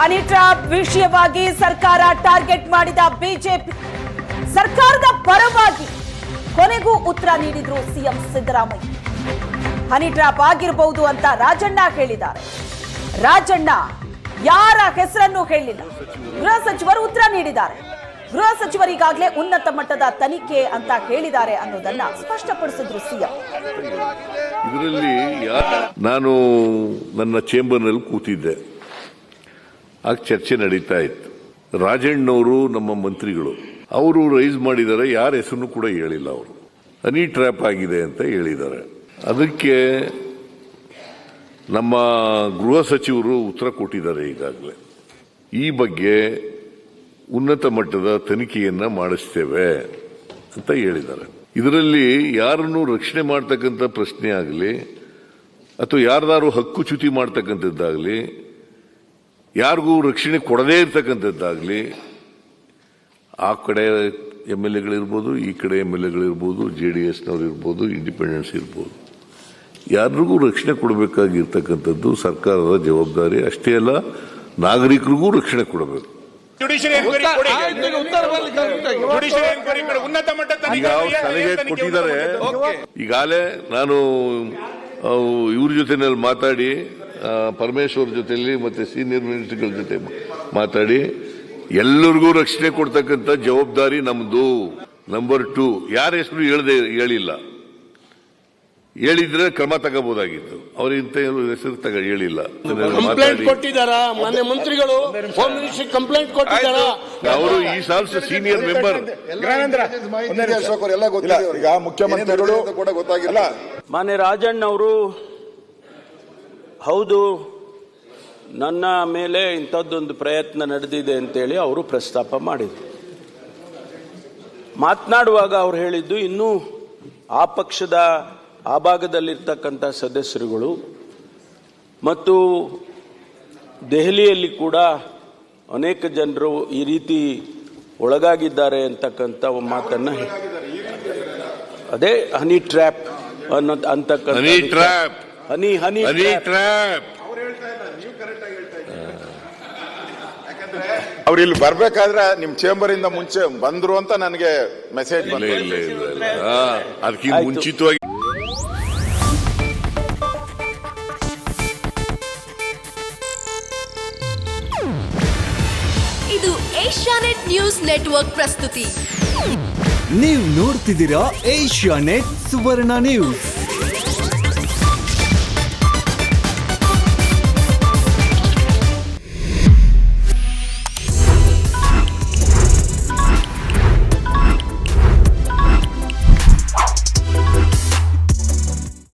Honey trap ವಿಷಯವಾಗಿ ಸರ್ಕಾರ target ಮಾಡಿದ ಬಿಜೆಪಿ. ಸರ್ಕಾರದ ಪರವಾಗಿ ಕೊನೆಗೂ ಉತ್ತರ ನೀಡಿದ್ರು ಸಿಎಂ ಸಿದ್ದರಾಮಯ್ಯ. ಹನಿ ಟ್ರಾಪ್ ಆಗಿರಬಹುದು ಅಂತ ರಾಜಣ್ಣ ಹೇಳಿದ್ದಾರೆ. ರಾಜಣ್ಣ ಯಾರ ಹೆಸರನ್ನು ಹೇಳಿಲ್ಲ. ಗೃಹ ಸಚಿವರು ಉತ್ತರ ನೀಡಿದ್ದಾರೆ. ಗೃಹ ಸಚಿವರಿಗಾಗಲೇ ಉನ್ನತ ಮಟ್ಟದ ತನಿಖೆ ಅಂತ ಹೇಳಿದ್ದಾರೆ ಅನ್ನೋದನ್ನ ಸ್ಪಷ್ಟಪಡಿಸಿದ್ರು ಸಿಎಂ. ಇದರಲ್ಲಿ ನಾನು ನನ್ನ ಚೇಂಬರ್ನಲ್ಲಿ ಕೂತಿದ್ದೆ. ಆಗ ಚರ್ಚೆ ನಡೀತಾ ಇತ್ತು. ರಾಜಣ್ಣವರು ನಮ್ಮ ಮಂತ್ರಿಗಳು. ಅವರು ರೈಸ್ ಮಾಡಿದ್ದಾರೆ ಯಾರ ಹೆಸರು ಕೂಡ ಹೇಳಿಲ್ಲ ಅವರು. ಹನಿ ಟ್ರ್ಯಾಪ್ ಆಗಿದೆ ಅಂತ ಹೇಳಿದ್ದಾರೆ. ಅದಕ್ಕೆ ನಮ್ಮ ಗೃಹ ಸಚಿವರು ಉತ್ತರ ಕೊಟ್ಟಿದ್ದಾರೆ ಈಗಾಗಲೇ. ಈ ಬಗ್ಗೆ ಉನ್ನತ ಮಟ್ಟದ ತನಿಖೆಯನ್ನ ಮಾಡಿಸ್ತೇವೆ ಅಂತ ಹೇಳಿದ್ದಾರೆ. ಇದರಲ್ಲಿ ಯಾರನ್ನು ರಕ್ಷಣೆ ಮಾಡ್ತಕ್ಕಂಥ ಪ್ರಶ್ನೆ ಆಗಲಿ, ಅಥವಾ ಯಾರ್ದಾರು ಹಕ್ಕು ಚ್ಯುತಿ ಮಾಡ್ತಕ್ಕಂಥದ್ದಾಗಲಿ ಯಾರಿಗೂ ರಕ್ಷಣೆ ಕೊಡದೇ ಇರ್ತಕ್ಕಂಥದ್ದಾಗಲಿ ಆ ಕಡೆ ಎಂ ಎಲ್ ಎಗಳಿರ್ಬೋದು ಈ ಕಡೆ ಎಂ ಎಲ್ ಎಗಳಿರ್ಬೋದು ಜೆ ಡಿ ಎಸ್ನವ್ರು ಇರ್ಬೋದು ಇಂಡಿಪೆಂಡೆನ್ಸ್ ಇರ್ಬೋದು. ಯಾರಿಗೂ ರಕ್ಷಣೆ ಕೊಡಬೇಕಾಗಿರ್ತಕ್ಕಂಥದ್ದು ಸರ್ಕಾರದ ಜವಾಬ್ದಾರಿ. ಅಷ್ಟೇ ಅಲ್ಲ ನಾಗರಿಕರಿಗೂ ರಕ್ಷಣೆ ಕೊಡಬೇಕು. ಸಲಹೆ ಕೊಟ್ಟಿದ್ದಾರೆ. ಈಗಾಗಲೇ ನಾನು ಅವು ಇವ್ರ ಜೊತೆ ಮಾತಾಡಿ ಪರಮೇಶ್ವರ್ ಜೊತೆಯಲ್ಲಿ ಮತ್ತೆ ಸೀನಿಯರ್ ಮಿನಿಸ್ಟರ್ಗಳ ಜೊತೆ ಮಾತಾಡಿ ಎಲ್ಲರಿಗೂ ರಕ್ಷಣೆ ಕೊಡ್ತಕ್ಕಂಥ ಜವಾಬ್ದಾರಿ ನಮ್ದು ನಂಬರ್ ಟು ಯಾರ ಹೆಸರು ಹೇಳದೆ ಹೇಳಿಲ್ಲ ಹೇಳಿದ್ರೆ ಕ್ರಮ ತಗೋಬಹುದಾಗಿತ್ತು ಅವ್ರ ಇಂಥ ಹೆಸರು ತಗ ಹೇಳಿಲ್ಲ ಕಂಪ್ಲೇಂಟ್ ಕೊಟ್ಟಿದ್ದಾರಾ ಮಾನ್ಯ ಮಂತ್ರಿಗಳು ಹೋಮ್ ಮಿನಿಸ್ಟ್ರಿ ಕಂಪ್ಲೇಂಟ್ ಕೊಟ್ಟಿದ್ದಾರಾ ಅವರು ಈ ಸಾಲ್ಸ್ ಸೀನಿಯರ್ ಮೆಂಬರ್ ಎಲ್ಲ ಅವರೆಲ್ಲ ಗೊತ್ತಿಲ್ಲ ಈಗ ಮುಖ್ಯಮಂತ್ರಿಗಳು ಕೂಡ ಗೊತ್ತಾಗಿಲ್ಲ ಮಾನ್ಯ ರಾಜಣ್ಣ ಅವರು ಹೌದು ನನ್ನ ಮೇಲೆ ಇಂಥದ್ದೊಂದು ಪ್ರಯತ್ನ ನಡೆದಿದೆ ಅಂತೇಳಿ ಅವರು ಪ್ರಸ್ತಾಪ ಮಾಡಿದರು. ಮಾತನಾಡುವಾಗ ಅವ್ರು ಹೇಳಿದ್ದು ಇನ್ನೂ ಆ ಪಕ್ಷದ ಆ ಭಾಗದಲ್ಲಿರ್ತಕ್ಕಂಥ ಸದಸ್ಯರುಗಳು ಮತ್ತು ದೆಹಲಿಯಲ್ಲಿ ಕೂಡ ಅನೇಕ ಜನರು ಈ ರೀತಿ ಒಳಗಾಗಿದ್ದಾರೆ ಅಂತಕ್ಕಂಥ ಮಾತನ್ನು ಅದೇ ಹನಿ ಟ್ರ್ಯಾಪ್ ಅನ್ನೋ ಅಂತಕ್ಕಂಥ ಹನಿ ಹನಿ ಹನಿ ಟ್ರ್ಯಾಪ್. ಅವ್ರು ಇಲ್ಲಿ ಬರ್ಬೇಕಾದ್ರೆ ನಿಮ್ ಚೇಂಬರ್ ಇಂದ ಮುಂಚೆ ಬಂದ್ರು ಅಂತ ನನಗೆ ಮೆಸೇಜ್ ಇಲ್ಲ ಅದಕ್ಕಿಂತ ಮುಂಚಿತವಾಗಿ ಇದು ಏಷ್ಯಾನೆಟ್ ನ್ಯೂಸ್ ನೆಟ್ವರ್ಕ್ ಪ್ರಸ್ತುತಿ. ನೀವು ನೋಡ್ತಿದ್ದೀರಾ ಏಷ್ಯಾನೆಟ್ ಸುವರ್ಣ ನ್ಯೂಸ್.